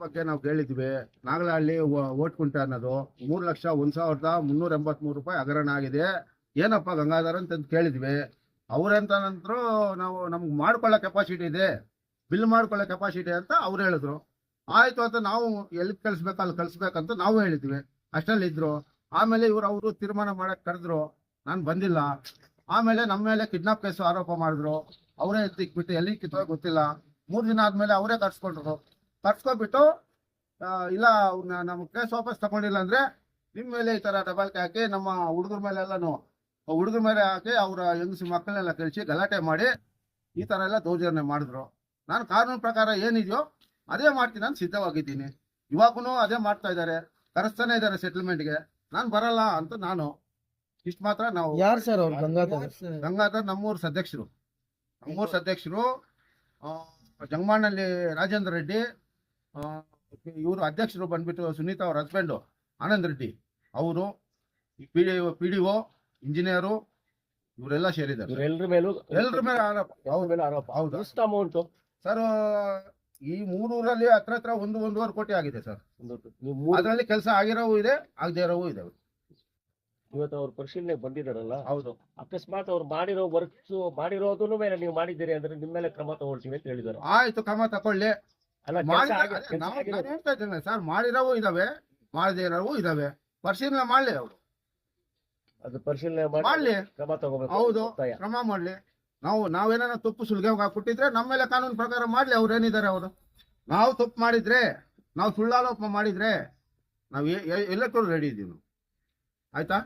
ಬಗ್ಗೆ ನಾವು ಕೇಳಿದ್ವಿ. ನಾಗಲಹಳ್ಳಿ ಓಟ್ ಕುಂಟೆ ಅನ್ನೋದು ಮೂರು ಲಕ್ಷ ಒಂದು ಸಾವಿರದ ಮುನ್ನೂರ ಎಂಬತ್ಮೂರು ರೂಪಾಯಿ ಹಗರಣ ಆಗಿದೆ. ಏನಪ್ಪ ಗಂಗಾಧರ್ ಅಂತ ಕೇಳಿದ್ವಿ. ಅವ್ರೆಂತ ನಂತರ ನಾವು ನಮ್ಗೆ ಮಾಡ್ಕೊಳ್ಳೋ ಕೆಪಾಸಿಟಿ ಇದೆ. ಬಿಲ್ ಮಾಡ್ಕೊಳ್ಳೋ ಕೆಪಾಸಿಟಿ ಅಂತ ಅವ್ರು ಹೇಳಿದ್ರು. ಆಯ್ತು ಅಂತ ನಾವು ಎಲ್ಲಿ ಕಳಿಸ್ಬೇಕು ಅಲ್ಲಿ ಕಳಿಸ್ಬೇಕಂತ ನಾವು ಹೇಳಿದ್ವಿ. ಅಷ್ಟರಲ್ಲಿ ಇದ್ರು. ಆಮೇಲೆ ಇವ್ರು ಅವರು ತೀರ್ಮಾನ ಮಾಡಕ್ ಕರೆದ್ರು. ನಾನು ಬಂದಿಲ್ಲ. ಆಮೇಲೆ ನಮ್ಮ ಮೇಲೆ ಕಿಡ್ನಾಪ್ ಕೇಸು ಆರೋಪ ಮಾಡಿದ್ರು. ಅವರೇ ಬಿಟ್ಟು ಎಲ್ಲಿ ಕಿತ್ತೋ ಗೊತ್ತಿಲ್ಲ. ಮೂರು ದಿನ ಆದ್ಮೇಲೆ ಅವರೇ ಕರ್ಸ್ಕೊಂಡ್ರು ಕರ್ಸ್ಕೊಬಿಟ್ಟು ಆ, ಇಲ್ಲ ಅವ್ರನ್ನ ನಮ್ಮ ಕೇಸ್ ವಾಪಸ್ ತಗೊಂಡಿಲ್ಲ ಅಂದ್ರೆ ನಿಮ್ಮ ಮೇಲೆ ಈ ತರ ಡಬಲ್ಕೆ ಹಾಕಿ ನಮ್ಮ ಹುಡುಗರ ಮೇಲೆ ಎಲ್ಲಾನು ಹುಡುಗರ ಮೇಲೆ ಹಾಕಿ ಅವ್ರ ಹೆಂಗಸ ಮಕ್ಕಳನ್ನೆಲ್ಲ ಕಳಿಸಿ ಗಲಾಟೆ ಮಾಡಿ ಈ ತರ ಎಲ್ಲ ದೌರ್ಜನ್ಯ ಮಾಡಿದ್ರು. ನಾನು ಕಾನೂನು ಪ್ರಕಾರ ಏನಿದೆಯೋ ಅದೇ ಮಾಡ್ತೀನಿ ನಾನು ಸಿದ್ಧವಾಗಿದ್ದೀನಿ. ಇವಾಗೂ ಅದೇ ಮಾಡ್ತಾ ಇದ್ದಾರೆ. ಕರೆಸ್ತಾನೆ ಇದ್ದಾರೆ ಸೆಟಲ್ಮೆಂಟ್ಗೆ ನಾನು ಬರಲ್ಲ ಅಂತ ನಾನು ಇಷ್ಟು ಮಾತ್ರ ನಾವು ಯಾರು ಸರ್ ಅವ್ರು? ಗಂಗಾಧರ್? ಗಂಗಾಧರ್ ನಮ್ಮೂರ್ ಸದ್ಯಕ್ಷರು. ನಮ್ಮೂರ್ ಸದಸ್ಯರು ಜಂಗಮಾನಲ್ಲಿ ರಾಜೇಂದ್ರ ರೆಡ್ಡಿ ಇವರು ಅಧ್ಯಕ್ಷರು ಬಂದ್ಬಿಟ್ಟು ಸುನೀತಾ ಅವ್ರ ಹಸ್ಬೆಂಡು ಆನಂದ್ ರೆಡ್ಡಿ. ಅವರು P D P D O engineer ಇವರೆಲ್ಲ ಸೇರಿದ್ದಾರೆ. ಎಲ್ಲರ ಮೇಲೂ ಎಲ್ರ ಮೇಲೆ ಆರೋಪ. ಅವ್ರ ಮೇಲೆ ಆರೋಪ? ಹೌದು. ಎಷ್ಟು ಅಮೌಂಟ್ ಸರ್ ಈ ಮೂರೂರಲ್ಲಿ ಹತ್ರ ಹತ್ರ ಒಂದು ಒಂದೂವರೆ ಕೋಟಿ ಆಗಿದೆ ಸರ್. ಅದರಲ್ಲಿ ಕೆಲಸ ಆಗಿರೋವು ಇದೆ ಆಗದೇ ಇರೋವು ಇದೆ ಇವತ್ತು ಅವ್ರು ಪರಿಶೀಲನೆ ಬಂದಿದ್ದಾರಲ್ಲ? ಹೌದು. ಅಕಸ್ಮಾತ್ ಅವ್ರು ಮಾಡಿರೋ ವರ್ಕ್ಸ್ ಮಾಡಿರೋದನ್ನು ಮೇಲೆ ನೀವು ಮಾಡಿದ್ದೀರಿ ಅಂದ್ರೆ ನಿಮ್ಮ ಮೇಲೆ ಕ್ರಮ ತಗೊಳ್ತೀವಿ ಅಂತ ಹೇಳಿದ್ದಾರೆ. ಆಯ್ತು ಕ್ರಮ ತಕೊಳ್ಳಿ. ಅಲ್ಲ. ನಾನು ಹೇಳ್ತಾ ಇದ್ದೇನೆ ಸರ್ ಮಾಡಿರೋವು ಇದಾವೆ ಮಾಡದೇ ಇರೋವು ಇದಾವೆ. ಪರಿಶೀಲನೆ ಮಾಡ್ಲಿ ಅವರು. ಅದು ಪರಿಶೀಲನೆ ಮಾಡಿ ಮಾಡ್ಲಿ. ಕ್ರಮ ತಗೋಬೇಕು. ಹೌದು ಕ್ರಮ ಮಾಡ್ಲಿ. ನಾವು ನಾವೇನಾರ ತಪ್ಪು ಸುಳ್ಗೆ ಕೊಟ್ಟಿದ್ರೆ ನಮ್ಮ ಮೇಲೆ ಕಾನೂನು ಪ್ರಕಾರ ಮಾಡ್ಲಿ ಅವ್ರು ಏನಿದ್ದಾರೆ ಅವರು. ನಾವು ತಪ್ಪು ಮಾಡಿದ್ರೆ ನಾವು ಸುಳ್ಳಾಲೋಪ ಮಾಡಿದ್ರೆ ನಾವು ಎಲ್ಲಕ್ಕೂ ರೆಡಿ ಇದ್ದೀವಿ ನಾವು. ಆಯ್ತಾ?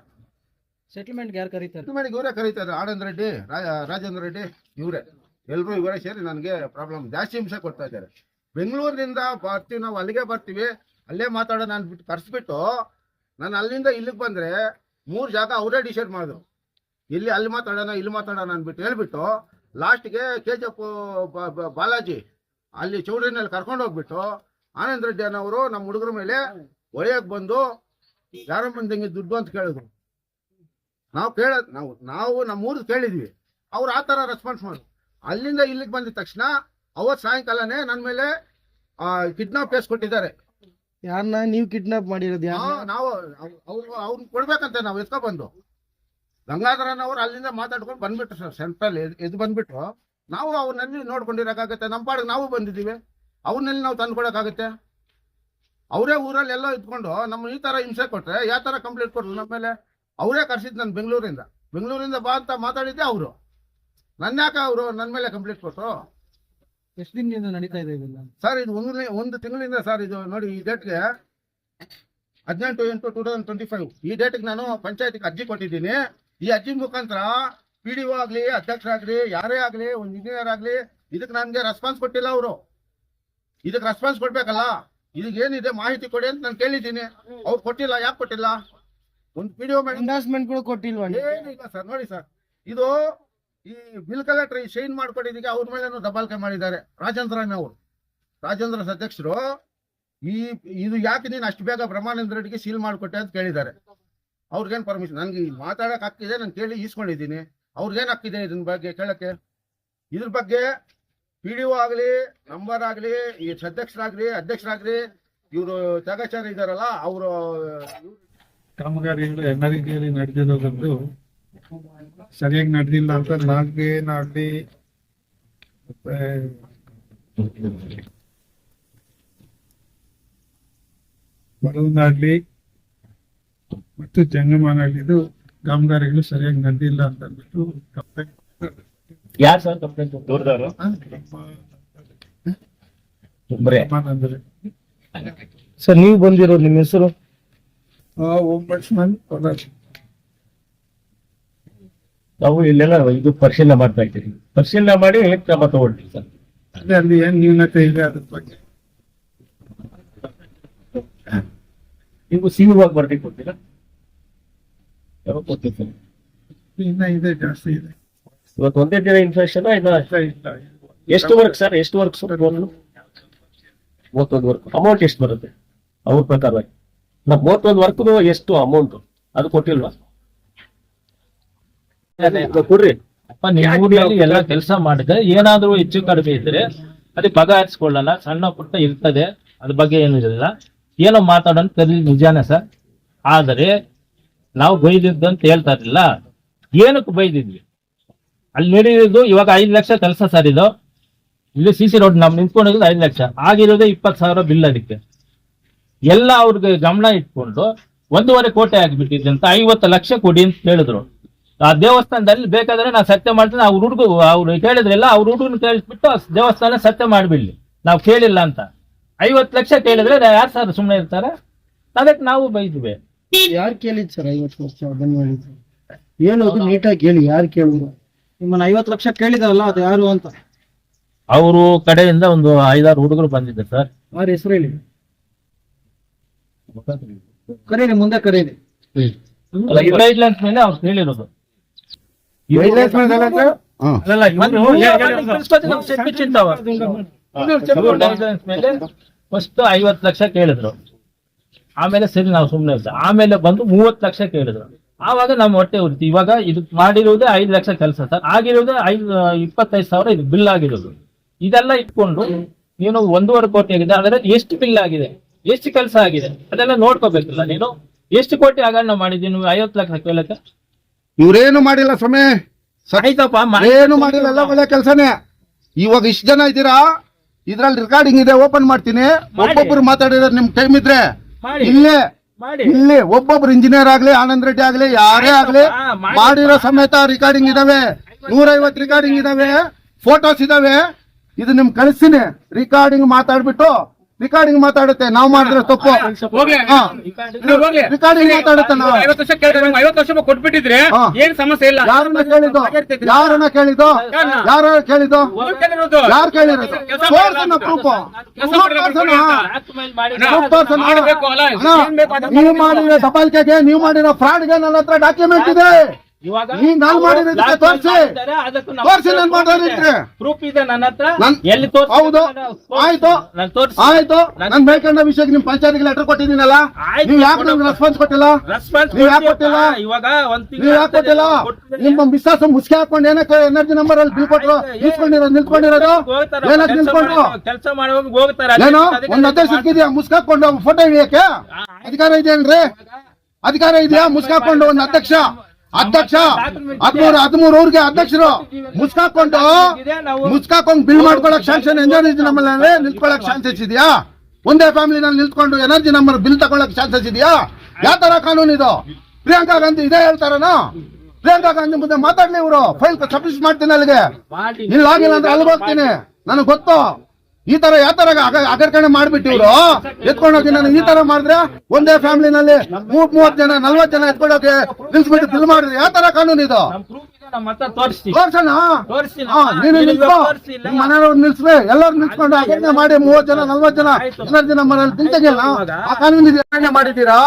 ಸೆಟಲ್ಮೆಂಟ್ ಯಾರು ಕರೀತಾರೆ? ಸೆಟಲ್ಮೆಂಟ್ಗೆ ಇವರೇ ಕರೀತಾರೆ ಆನಂದ್ ರೆಡ್ಡಿ ರಾಜೇಂದ್ರ ರೆಡ್ಡಿ ಇವರೇ. ಎಲ್ಲರೂ ಇವರೇ ಸೇರಿ ನನಗೆ ಪ್ರಾಬ್ಲಮ್ ಜಾಸ್ತಿ ಹಿಂಸೆ ಕೊಡ್ತಾ ಇದ್ದಾರೆ. ಬೆಂಗಳೂರಿನಿಂದ ಬರ್ತೀವಿ, ನಾವು ಅಲ್ಲಿಗೆ ಬರ್ತೀವಿ, ಅಲ್ಲೇ ಮಾತಾಡೋಣ ಬಿಟ್ಟು ಕರ್ಸ್ಬಿಟ್ಟು ನಾನು ಅಲ್ಲಿಂದ ಇಲ್ಲಿಗೆ ಬಂದರೆ ಮೂರು ಜಾಗ ಅವರೇ ಡಿಸೈಡ್ ಮಾಡಿದ್ರು. ಇಲ್ಲಿ ಅಲ್ಲಿ ಮಾತಾಡೋಣ, ಇಲ್ಲಿ ಮಾತಾಡೋಣ ಅಂದ್ಬಿಟ್ಟು ಹೇಳ್ಬಿಟ್ಟು ಲಾಸ್ಟ್ಗೆ ಕೆ ಜಿ ಎಫ್ ಬಾಲಾಜಿ ಅಲ್ಲಿ ಚೌಡ್ರಿನಲ್ಲಿ ಕರ್ಕೊಂಡು ಹೋಗ್ಬಿಟ್ಟು ಆನಂದ್ ರೆಡ್ಡಿ ಅನ್ನೋರು ನಮ್ಮ ಹುಡುಗರ ಮೇಲೆ ಒಳೆಯಕ್ಕೆ ಬಂದು ಯಾರ ಬಂದಂಗೆ ದುಡ್ಡು ಅಂತ ಕೇಳಿದ್ರು. ನಾವು ಕೇಳ, ನಾವು ನಾವು ನಮ್ಮ ಕೇಳಿದ್ವಿ. ಅವ್ರು ಆ ಥರ ರೆಸ್ಪಾನ್ಸ್ ಮಾಡಿದ್ರು. ಅಲ್ಲಿಂದ ಇಲ್ಲಿಗೆ ಬಂದಿದ ತಕ್ಷಣ ಅವತ್ತು ಸಾಯಂಕಾಲನೇ ನನ್ನ ಮೇಲೆ ಕಿಡ್ನಾಪ್ ಕೇಸ್ ಕೊಟ್ಟಿದ್ದಾರೆ. ಯಾರನ್ನ ನೀವು ಕಿಡ್ನಾಪ್ ಮಾಡಿರೋದು ನಾವು- ಅವ್ರು ಅವ್ರನ್ನ ಕೊಡ್ಬೇಕಂತೆ ನಾವು ಎತ್ಕೊ ಬಂದು. ಗಂಗಾಧರನ್ ಅವ್ರು ಅಲ್ಲಿಂದ ಮಾತಾಡ್ಕೊಂಡು ಬಂದ್ಬಿಟ್ರು ಸರ್ ಸೆಂಟ್ರಲ್ ಎದ್ದು ಬಂದ್ಬಿಟ್ರು. ನಾವು ಅವ್ರನ್ನೆಲ್ಲಿ ನೋಡ್ಕೊಂಡಿರಕ್ಕಾಗತ್ತೆ. ನಮ್ಮ ಪಾಡಿಗೆ ನಾವು ಬಂದಿದ್ದೀವಿ. ಅವ್ರನ್ನೆಲ್ಲಿ ನಾವು ತಂದ್ಕೊಡಕ್ಕಾಗತ್ತೆ. ಅವರೇ ಊರಲ್ಲಿ ಎಲ್ಲ ಇದ್ಕೊಂಡು ನಮ್ಮ ಈ ತರ ಹಿಂಸೆ ಕೊಟ್ಟರೆ ಯಾವ ತರ ಕಂಪ್ಲೇಂಟ್ ಕೊಟ್ರು ನಮ್ಮ ಮೇಲೆ? ಅವರೇ ಕರ್ಸಿದ್ ನಾನು ಬೆಂಗಳೂರಿಂದ. ಬೆಂಗಳೂರಿಂದ ಬಾ ಅಂತ ಮಾತಾಡಿದ್ದೆ ಅವರು. ನನ್ನ ಯಾಕೆ ಅವರು ನನ್ನ ಮೇಲೆ ಕಂಪ್ಲೇಂಟ್ ಕೊಟ್ಟರು ಎಷ್ಟು ದಿನದಿಂದ ನಡೀತಾ ಇದೆ ಇದೆಲ್ಲ? ಸರ್ ಇದು ಒಂದು ಒಂದು ತಿಂಗಳಿಂದ ಸರ್ ಇದು ನೋಡಿ ಈ ಡೇಟ್ಗೆ ಹದಿನೆಂಟು ಎಂಟು ಟೂ ತೌಸಂಡ್ ಟ್ವೆಂಟಿ ಫೈವ್ ಈ ಡೇಟ್ಗೆ ನಾನು ಪಂಚಾಯತ್ಗೆ ಅರ್ಜಿ ಕೊಟ್ಟಿದ್ದೀನಿ. ಈ ಅರ್ಜಿ ಮುಖಾಂತರ ಪಿ ಡಿ ಒ ಆಗಲಿ ಅಧ್ಯಕ್ಷರಾಗಲಿ ಯಾರೇ ಆಗಲಿ ಒಂದು ಇಂಜಿನಿಯರ್ ಆಗಲಿ ಇದಕ್ಕೆ ನನಗೆ ರೆಸ್ಪಾನ್ಸ್ ಕೊಟ್ಟಿಲ್ಲ ಅವರು. ಇದಕ್ಕೆ ರೆಸ್ಪಾನ್ಸ್ ಕೊಡ್ಬೇಕಲ್ಲ? ಇದಕ್ಕೆ ಏನಿದೆ ಮಾಹಿತಿ ಕೊಡಿ ಅಂತ ನಾನು ಕೇಳಿದ್ದೀನಿ. ಅವ್ರು ಕೊಟ್ಟಿಲ್ಲ ಯಾಕೆ ಕೊಟ್ಟಿಲ್ಲ? ಒಂದು ಪಿ ಡಿ ಒ ಕೊಟ್ಟಿಲ್ವಾ ಏನಿಲ್ಲ ಸರ್ ನೋಡಿ ಸರ್ ಇದು ಈ ಬಿಲ್ ಕಲೆಕ್ಟರ್ ಈ ಸೈನ್ ಮಾಡ್ಕೊಂಡಿದ್ದಕ್ಕೆ ಅವ್ರ ಮೇಲೆ ದಬ್ಬಾಳಿಕೆ ಮಾಡಿದ್ದಾರೆ. ರಾಜೇಂದ್ರನ್ ಅವರು. ರಾಜೇಂದ್ರ ಅಧ್ಯಕ್ಷರು, ಈ, ಇದು ಯಾಕೆ ನೀನು ಅಷ್ಟು ಬೇಗ ಬ್ರಹ್ಮಾನಂದ ರೆಡ್ಡಿಗೆ ಸೀಲ್ ಮಾಡಿಕೊಟ್ಟೆ ಅಂತ ಕೇಳಿದ್ದಾರೆ. ಅವ್ರಿಗೇನು ಪರ್ಮಿಷನ್ ನನಗೆ ಮಾತಾಡೋಕೆ ಹಾಕಿದೆ ನಾನು ಕೇಳಿ ಈಸ್ಕೊಂಡಿದ್ದೀನಿ. ಅವ್ರಿಗೇನು ಹಾಕಿದೆ ಇದನ್ನ ಬಗ್ಗೆ ಕೇಳಕ್ಕೆ? ಇದ್ರ ಬಗ್ಗೆ ಪಿ ಡಿ ಒ ಆಗಲಿ, ನಂಬರ್ ಆಗಲಿ, ಈ ಸದಸ್ಯರಾಗ್ಲಿ ಅಧ್ಯಕ್ಷರಾಗಲಿ, ಇವರು ತ್ಯಾಗಾಚಾರ ಇದ್ದಾರಲ್ಲ ಅವರು ಕಾಮಗಾರಿಗಳು ಎನ್ನರಿಕೆಯಲ್ಲಿ ನಡೆದಿರೋದಂದು ಸರಿಯಾಗಿ ನಡೆದಿಲ್ಲ ಅಂತ ನಾಗೇನಾಗ್ಲಿ ಮತ್ತೆ ಬಡವನಾಗ್ಲಿ ಮತ್ತು ಜಂಗಮಾನಾಗ್ಲಿದು ಕಾಮಗಾರಿಗಳು ಸರಿಯಾಗಿ ನಡೆದಿಲ್ಲ ಅಂತ ಅಂದ್ಬಿಟ್ಟು ಕಂಪ್ಲೇಂಟ್ ಯಾರು ಸರ್ ಕಂಪ್ಲೇಂಟ್ ದೂರದವರು ಬರೇ ಅಂದ್ರೆ. ಸರ್ ನೀವು ಬಂದಿರೋ ನಿಮ್ಮ ಹೆಸರು? ಓಂಬಡ್ಸ್ಮನ್ ಕೋಲಾರ ನಾವು ಇಲ್ಲೆಲ್ಲ ಇದು ಪರಿಶೀಲನೆ ಮಾಡ್ತಾ ಇದ್ದೀವಿ. ಪರಿಶೀಲನೆ ಮಾಡಿ ಕ್ರಮ ತಗೊಳ್ತೀವಿ ಸರ್. ಅದೇ ಅಲ್ಲಿ ಏನ್ ನ್ಯೂನತೆ ಇದೆ ಅದ್ರ ಬಗ್ಗೆ? ನೀವು ಸಿ ಬರ್ತಿ ಬರ್ದಿ ಕೊಡ್ತೀರಾ? ಯಾವಾಗ ಕೊಡ್ತೀವಿ ಸರ್? ಇನ್ನ ಇದೆ ಜಾಸ್ತಿ ಇದೆ. ಇವತ್ತು ಒಂದೇ ದಿನ ಇನ್ಫೆಕ್ಷನ್ ಇಲ್ಲ ಎಷ್ಟು ವರ್ಕ್ ಸರ್? ಎಷ್ಟು ವರ್ಕ್ ಸರ್ ಮೂವತ್ತೊಂದು? ವರ್ಕ್ ಅಮೌಂಟ್ ಎಷ್ಟು ಬರುತ್ತೆ? ಅವ್ರ ಪ್ರಕಾರವಾಗಿ ನಾ ಮೂವತ್ತೊಂದು ವರ್ಕ್ ಎಷ್ಟು ಅಮೌಂಟ್ ಅದು ಕೊಟ್ಟಿಲ್ವಾ? ಕೊಡ್ರಿ. ಅಪ್ಪ ಎಲ್ಲ ಕೆಲಸ ಮಾಡಿದ್ರೆ ಏನಾದ್ರೂ ಹೆಚ್ಚು ಕಡಿಮೆ ಇದ್ರೆ ಅದಕ್ಕೆ ಪಗ ಹರಿಸ್ಕೊಳ್ಳಲ್ಲ ಸಣ್ಣ ಪುಟ್ಟ ಇರ್ತದೆ ಅದ್ರ ಬಗ್ಗೆ ಏನು ಇರಲಿಲ್ಲ ಏನೋ ಮಾತಾಡೋಣ ಕರಿ ನಿಜಾನೇ ಸರ್. ಆದರೆ ನಾವು ಬೈದಿದ್ದು ಅಂತ ಹೇಳ್ತಾ ಇರಲಿಲ್ಲ ಏನಕ್ಕೆ ಬೈದಿದ್ವಿ? ಅಲ್ಲಿ ನಡೆಯೋದು ಇವಾಗ ಐದು ಲಕ್ಷ ಕೆಲಸ ಸರ್ ಇದು. ಇಲ್ಲಿ ಸಿ ಸಿ ರೋಡ್ ನಮ್ ನಿಂತ್ಕೊಂಡಿರೋದು ಐದು ಲಕ್ಷ. ಆಗಿರೋದೇ ಇಪ್ಪತ್ತು ಸಾವಿರ ಬಿಲ್ ಅದಕ್ಕೆ. ಎಲ್ಲ ಅವ್ರಿಗೆ ಗಮನ ಇಟ್ಕೊಂಡು ಒಂದೂವರೆ ಕೋಟಿ ಆಗಿಬಿಟ್ಟಿದೆ ಅಂತ ಐವತ್ತು ಲಕ್ಷ ಕೊಡಿ ಅಂತ ಹೇಳಿದ್ರು. ಆ ದೇವಸ್ಥಾನದಲ್ಲಿ ಬೇಕಾದ್ರೆ ನಾವು ಸತ್ಯ ಮಾಡ್ತೀನಿ. ಅವ್ರ ಹುಡುಗ ಅವ್ರು ಕೇಳಿದ್ರಲ್ಲ ಅವ್ರ ಹುಡುಗನ ಕೇಳಿಸ್ಬಿಟ್ಟು ಆ ದೇವಸ್ಥಾನ ಸತ್ಯ ಮಾಡ್ಬಿಡ್ಲಿ. ನಾವು ಕೇಳಿಲ್ಲ ಅಂತ. ಐವತ್ತು ಲಕ್ಷ ಕೇಳಿದ್ರೆ ಯಾರು ಸರ್ ಸುಮ್ಮನೆ ಇರ್ತಾರೆ? ಅದಕ್ಕೆ ನಾವು ಬೈದ್ವಿ. ಯಾರು ಕೇಳಿದ್ ಸರ್ ಐವತ್ತು ಲಕ್ಷ ಅದನ್ನ ಹೇಳಿದ್ರು ಹೇಳೋದು ನೀಟಾಗಿ ಕೇಳಿ ಯಾರು ಕೇಳಿದ್ರು ನಿಮ್ಮನ್ನ ಐವತ್ತು ಲಕ್ಷ ಕೇಳಿದಾರಲ್ಲ ಅದು ಯಾರು ಅಂತ. ಅವರು ಕಡೆಯಿಂದ ಒಂದು ಐದಾರು ಹುಡುಗರು ಬಂದಿದ್ದೆ ಸರ್. ಅವ್ರ ಹೆಸರು ಹೇಳಿ? ಕರೀರಿ ಮುಂದೆ ಕರೀರಿ. ಗೈಡ್ಲೈನ್ಸ್ ಮೇಲೆ ಅವ್ರು ಹೇಳಿರೋದು ಮೇಲೆ? ಹಾ. ಅಲ್ಲಲ್ಲ, ಇವ್ರು ಮೇಲೆ ಫಸ್ಟ್ ಐವತ್ತು ಲಕ್ಷ ಕೇಳಿದ್ರು. ಆಮೇಲೆ ಸರಿ ನಾವು ಸುಮ್ಮನೆ ಇದ್ದ. ಆಮೇಲೆ ಬಂದು ಮೂವತ್ತು ಲಕ್ಷ ಕೇಳಿದ್ರು. ಆವಾಗ ನಮ್ಮ ಹೊಟ್ಟೆ ಉರಿತು. ಇವಾಗ ಇದು ಮಾಡಿರೋದೇ ಐದು ಲಕ್ಷ ಕೆಲಸ ಸರ್. ಆಗಿರೋದೇ ಐದು ಇಪ್ಪತ್ತೈದು ಸಾವಿರ ಇದು ಬಿಲ್ ಆಗಿರೋದು. ಇದೆಲ್ಲ ಇಟ್ಕೊಂಡು ನೀನು ಒಂದೂವರೆ ಕೋಟಿ ಆಗಿದೆ. ಅದರ ಎಷ್ಟು ಬಿಲ್ ಆಗಿದೆ? ಎಷ್ಟು ಕೆಲಸ ಆಗಿದೆ? ಅದೆಲ್ಲ ನೋಡ್ಕೋಬೇಕಲ್ಲ ನೀನು? ಎಷ್ಟು ಕೋಟಿ ಮಾಡಿದ್ದೀನಿ ನೀವು ಐವತ್ತು ಲಕ್ಷ ಕೇಳಕ್ಕೆ? ಇವ್ರೇನು ಮಾಡಿಲ್ಲ ಸ್ವಾಮಿ? ಆಯ್ತಪ್ಪ ಏನು ಮಾಡಿಲ್ಲ ಎಲ್ಲ ಒಳ್ಳೆ ಕೆಲಸನೇ. ಇವಾಗ ಇಷ್ಟ ಜನ ಇದ್ದೀರಾ? ಇದ್ರಲ್ಲಿ ರೆಕಾರ್ಡಿಂಗ್ ಇದೆ ಓಪನ್ ಮಾಡ್ತೀನಿ. ಒಬ್ಬೊಬ್ರು ಮಾತಾಡಿದ್ರೆ ನಿಮ್ ಟೈಮ್ ಇದ್ರೆ. ಇಲ್ಲೇ ಇಲ್ಲಿ ಒಬ್ಬೊಬ್ರು ಇಂಜಿನಿಯರ್ ಆಗ್ಲಿ ಆನಂದ್ ರೆಡ್ಡಿ ಆಗ್ಲಿ ಯಾರೇ ಆಗ್ಲಿ ಮಾಡಿರೋ ಸಮೇತ ರೆಕಾರ್ಡಿಂಗ್ ಇದಾವೆ. ನೂರೈವತ್ ರೆಕಾರ್ಡಿಂಗ್ ಇದಾವೆ. ಫೋಟೋಸ್ ಇದಾವೆ. ಇದು ನಿಮ್ ಕಳಿಸ್ತೀನಿ. ರೆಕಾರ್ಡಿಂಗ್ ಮಾತಾಡ್ಬಿಟ್ಟು ರಿಕಾರ್ಡಿಂಗ್ ಮಾತಾಡುತ್ತೆ ನಾವು ಮಾಡಿದ್ರೆ ತಪ್ಪು. ಹೋಗ್ಲಿ. ಹಾ. ಹೋಗ್ಲಿ. ರಿಕಾರ್ಡಿಂಗ್ ಮಾತಾಡುತ್ತೆ ನಾವು ಐವತ್ತು ವರ್ಷ ಕೇಳಿದ್ರೆ ಐವತ್ತು ವರ್ಷ ಕೊಟ್ಬಿಟ್ಟಿದ್ರೆ. ಏನ್ ಸಮಸ್ಯೆ ಇಲ್ಲ. ಯಾರನ್ನ ಕೇಳಿದ್ದು? ಯಾರನ್ನ ಕೇಳಿದ್ದು? ಯಾರ ಕೇಳಿದ್ದು. ಯಾರು ಕೇಳಿರೋದು? ಮಾಡ್ಬೇಕು ಪ್ರೂಫ್ ಅದನ್ನ ನೀವು ಮಾಡಿರೋ ದಬಾಲ್ಕೆಗೆ ನೀವು ಮಾಡಿರೋ ಫ್ರಾಡ್ಗೆ ನನ್ನ ಹತ್ರ ಡಾಕ್ಯುಮೆಂಟ್ ಇದೆ. ಇವಾಗ ನೀವ್ ನಾನ್ ಮಾಡಿರೋದಕ್ಕೆ ತೋರ್ಸಿ. ತೋರ್ಸಿ ನಾನ್ ಮಾಡಿರೋದಕ್ಕೆ. ಪ್ರೂಫ್ ಇದೆ ನನ್ನ ಹತ್ರ. ಎಲ್ಲಿ ತೋರ್ಸಿ ಹೌದು. ಆಯ್ತು. ನಾನು ತೋರಿಸಿ ಆಯ್ತು. ವಿಷಯಕ್ಕೆ ನಿಮ್ ಪಂಚಾಯತ್ಗೆ ಲೆಟರ್ ಕೊಟ್ಟಿದ್ದೀನಲ್ಲ? ನೀವ್ ಯಾಕೆ. ನಮ್ಗೆ ರೆಸ್ಪಾನ್ಸ್ ಕೊಟ್ಟಿಲ್ಲ? ರೆಸ್ಪಾನ್ಸ್ ನೀವ್ ಯಾಕೆ ಕೊಟ್ಟಿಲ್ಲ? ಇವಾಗ ಒಂದ್ ನೀವ್ ಯಾಕೆ ಕೊಟ್ಟಿಲ್ಲ? ನಿಮ್ಮ ಮಿಸ್ಸಸ್ ಮುಸ್ಕೆ ಹಾಕೊಂಡು ಏನಕ್ಕೆ ಎನರ್ಜಿ ನಂಬರ್ ಅಲ್ಲಿ ಬಿಲ್ ಕೊಟ್ಟರು ನಿಲ್ಕೊಂಡಿರೋದು ನಿಲ್ಕೊಂಡಿರೋದು ಏನಕ್ಕೆ ನಿಲ್ಕೊಂಡ್ರು ಕೆಲಸ ಮಾಡುವಾಗ ಹೋಗ್ತಾರೆ. ಏನು? ಒಂದ್ ಅಧ್ಯಕ್ಷ ಸಿಕ್ಕಿದ್ಯಾ? ಮುಸ್ಕ್ ಹಾಕೊಂಡು ಫೋಟೋ ಹಿಡಿಯಕ್ಕೆ? ಅಧಿಕಾರ ಇದೆಯೇನ್ರಿ? ಅಧಿಕಾರ ಇದೆಯಾ? ಮುಸ್ಕಾಕೊಂಡು ಒಂದ್ ಅಧ್ಯಕ್ಷ. ಅಧ್ಯಕ್ಷ ಹದಿಮೂರು ಹದಿಮೂರು ಊರಿಗೆ ಅಧ್ಯಕ್ಷರು. ಮುಸ್ಕಾಕೊಂಡು ಮುಸ್ಕಾಕೊಂಡು ಬಿಲ್ ಮಾಡ್ಕೊಳಕ್ ಶಾಂಕ್ಷನ್ ಎನರ್ಜಿ ನಮ್ಮಲ್ಲಿ ನಿಂತ್ಕೊಳಕ್ ಚಾನ್ಸಸ್ ಇದೆಯಾ? ಒಂದೇ ಫ್ಯಾಮಿಲಿನಲ್ಲಿ ನಿಂತ್ಕೊಂಡು ಎನರ್ಜಿ ನಂಬರ್ ಬಿಲ್ ತಗೊಳಕ್ ಚಾನ್ಸಸ್ ಇದೆಯಾ? ಯಾವ ತರ ಕಾನೂನು ಇದು? ಪ್ರಿಯಾಂಕಾ ಗಾಂಧಿ ಇದೇ ಹೇಳ್ತಾರನ? ಪ್ರಿಯಾಂಕಾ ಗಾಂಧಿ ಮುಂದೆ ಮಾತಾಡ್ಲಿ ಇವರು. ಫೈಲ್ ಸಬ್ಮಿಟ್ ಮಾಡ್ತೀನಿ ಅಲ್ಲಿಗೆ. ಇಲ್ಲ ಆಗಿಲ್ಲ ಅಂದ್ರೆ ಅಲ್ಲಿ ಹೋಗ್ತೀನಿ. ನನಗೆ ಗೊತ್ತು. ಈ ತರ ಯಾವ ತರ ಅಗರ್ಕಣೆ ಮಾಡ್ಬಿಟ್ಟು ಇವ್ರು ಎತ್ಕೊಂಡೋಗಿ ನಾನು ಈ ತರ ಮಾಡಿದ್ರೆ ಒಂದೇ ಫ್ಯಾಮಿಲಿನಲ್ಲಿ ಮೂವತ್ ಮೂವತ್ ಜನ ನಲ್ವತ್ ಜನ ಎತ್ಕೊಂಡೋಗಿ ನಿಲ್ಸ್ಬಿಟ್ಟು ಫಿಲ್ ಮಾಡಿದ್ರೆ ಯಾವ ತರ ಕಾನೂನು ಇದು? ಹಾ, ನೀನು. ನಿಮ್ ಮನೆಯವ್ರು ನಿಲ್ಸ್ಬೇ ಎಲ್ಲರೂ ನಿಲ್ಸ್ಕೊಂಡು ಅಗರ್ಣೆ ಮಾಡಿ ಮೂವತ್ ಜನ ನಲ್ವತ್ ಜನ ಎನರ್ಜಿ ನಮ್ಮಲ್ಲಿ ತಿಂತೆಗಿಲ್ಲ ಆ ಕಾನೂನು ಅಗರ್ಣೆ ಮಾಡಿದ್ದೀರಾ?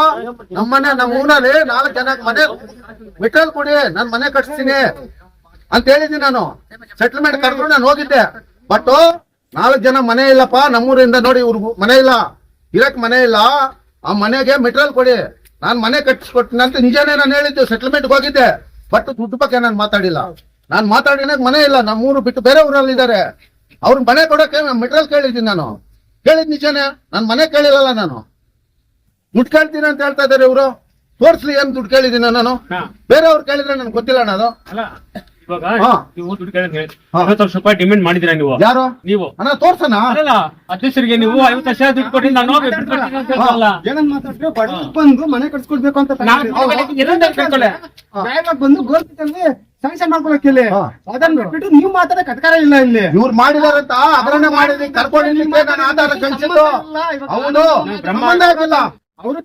ನಮ್ಮ ಮನೆ ನಮ್ಮ ಊರಲ್ಲಿ ನಾಲ್ಕು ಜನ ಮನೆ ಮೆಟೀರಿಯಲ್ ಕೊಡಿ. ನಾನ್ ಮನೆ ಕಟ್ಸ್ತೀನಿ. ಅಂತ ಹೇಳಿದ್ದೀನಿ ನಾನು. ಸೆಟಲ್ಮೆಂಟ್ ಕರ್ಕೊಂಡು ನಾನು ಹೋಗಿದ್ದೆ. ಬಟ್ ನಾಲ್ಕು ಜನ ಮನೆ ಇಲ್ಲಪ್ಪ ನಮ್ಮೂರಿಂದ ನೋಡಿ ಇವ್ರಿಗೂ ಮನೆ ಇಲ್ಲ. ಇರಕ್ ಮನೆ ಇಲ್ಲ. ಆ ಮನೆಗೆ ಮೆಟೀರಿಯಲ್ ಕೊಡಿ. ನಾನು ಮನೆ ಕಟ್ಸ್ಕೊಟ್ಟಿನಿ ಅಂತ ನಿಜಾನೇ ನಾನು ಹೇಳಿದ್ದೆ ಸೆಟ್ಲ್ಮೆಂಟ್ ಹೋಗಿದ್ದೆ. ಬಟ್ ದುಡ್ಡು ಬಗ್ಗೆ ನಾನು ಮಾತಾಡಿಲ್ಲ. ನಾನು ಮಾತಾಡಿನಾಗ ಮನೆ ಇಲ್ಲ ನಮ್ಮೂರು ಬಿಟ್ಟು ಬೇರೆ ಊರಲ್ಲಿ ಇದ್ದಾರೆ. ಅವ್ರ ಮನೆ ಕೊಡಕ್ಕೆ ಮೆಟೀರಿಯಲ್ ಕೇಳಿದ್ದೀನಿ ನಾನು. ಕೇಳಿದ್ ನಿಜಾನೇ ನಾನು ಮನೆ ಕೇಳಿರಲ್ಲ ನಾನು. ದುಡ್ಡು ಕೇಳ್ತೀನಿ ಅಂತ ಹೇಳ್ತಾ ಇದಾರೆ ಇವರು. ತೋರಿಸ್ಲಿ ಏನ್ ದುಡ್ಡು ಕೇಳಿದ್ದೀನಿ ನಾನು. ಬೇರೆಯವ್ರು ಕೇಳಿದ್ರೆ ನನ್ಗೆ ಗೊತ್ತಿಲ್ಲ ನಾನು ಇವಾಗ ಹಾ. ನೀವು ದುಡ್ಡು ಹಾ. ಐವತ್ತು ಲಕ್ಷ ರೂಪಾಯಿ ಡಿಮ್ಯಾಂಡ್ ಮಾಡಿದಿರಾ ನೀವು? ಯಾರು? ನೀವು. ಅಣ್ಣ ತೋರ್ಸಣ ಅಲ್ಲ ಅಧ್ಯಕ್ಷರಿಗೆ ನೀವು ಐವತ್ತು ಲಕ್ಷ ದುಡ್ಡು ಕೊಟ್ಟು ನಾನು ಬಿಟ್ಟು ಕೊಡ್ತೀನಿ ಅಂತ ಹೇಳ್ತಾರಲ್ಲ. ಬಡವ್ರು ಬಂದು ಮನೆ ಕಟ್ಸ್ಕೊಡ್ಬೇಕು ಅಂತ ನಾನು? ನ್ಯಾಯವಾಗಿ ಬಂದು ಗೋರ್ಮೆಂಟ್ ಸ್ಯಾಂಕ್ಷನ್ ಮಾಡ್ಕೊಳಕ್ಕೆ ಇಲ್ಲಿ. ಹಾ. ಅದನ್ನ ಬಿಟ್ಬಿಟ್ಟು ನೀವು ಕಟ್ಕಾರ ಇಲ್ಲ ಇಲ್ಲಿ. ಇವ್ರು ಮಾಡಿದಾರಂತ ಹಗರಣ ಆಧಾರ ಹೌದು. ಸಂಬಂಧ ಆಗಿಲ್ಲ. ಅವರು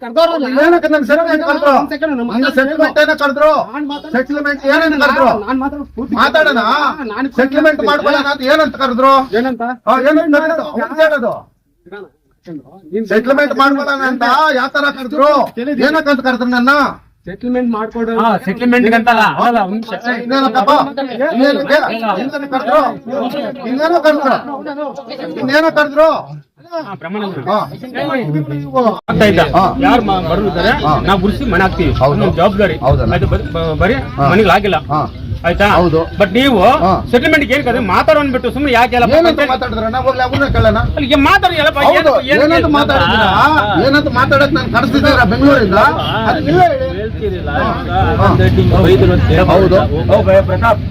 ಸೆಟ್ಲ್ಮೆಂಟ್ ಕರೆದ್ರು. ಏನೇನು ಕರೆದ್ರು? ಮಾತಾಡೋಣ. ಸೆಟ್ಲ್ಮೆಂಟ್ ಮಾಡ್ಕೊಳ್ಳೋಣ ಅಂತ ಏನಂತ ಕರೆದ್ರು? ಏನಂತ? ಹೇಳೋದು ಸೆಟ್ಲ್ಮೆಂಟ್ ಮಾಡ್ಕೊಳ್ಳೋಣ. ಅಂತ ಯಾವ ತರ ಕರೆದ್ರು? ಏನಕ್ಕಂತ ಕರೆದ್ರು ನನ್ನ? ಸೆಟ್ಲ್ಮೆಂಟ್ ಮಾಡ್ಕೊಡು ಹಾ ಸೆಟ್ಲ್ಮೆಂಟ್ ಅಂತಲ್ಲ. ಇನ್ನೇನು ಕರೆದ್ರು? ಇನ್ನೇನೋ ಕರೆದ್ರು? ಯಾರು ಹಾ. ನಾವು ಗುರುಸಿ ಮನೆ ಹಾಕ್ತಿವಿ. ಹೌದು. ಜವಾಬ್ದಾರಿ. ಅದು ಬರೀ- ಮನೆಗೆ ಆಗಿಲ್ಲ ಆಯ್ತಾ? ಹೌದು. ಬಟ್ ನೀವು. ಸೆಟಲ್ಮೆಂಟ್ ಏನ್ ಕದ್ರೆ ಮಾತಾಡೋನ್ ಬಿಟ್ಟು ಸುಮ್ಮನೆ ಯಾಕೆ ಎಲ್ಲ ಮಾತಾಡಿದ್ರಣ್ಣ ಹೋಗ್ಲಿ ಅವ್ರನ್ನ ಕೇಳೋಣ. ಅಲ್ಲಿಗೆ ಮಾತಾಡಿ ಎಲ್ಲಪ್ಪ ಏನಂತ ಕೇಳ್ತಾರೆ? ಮಾತಾಡಿದ್ದೀರಾ ಏನಂತ ಮಾತಾಡಕ್ ನಾನು ಕಳಿಸ್ತಿದ್ದೀರಾ ಬೆಂಗಳೂರಿಂದ? ಅದಿಲ್ಲ ಹೇಳಿ. ಹೇಳ್ತೀರಿಲ್ಲ. ಹೌದು. ಪ್ರತಾಪ್.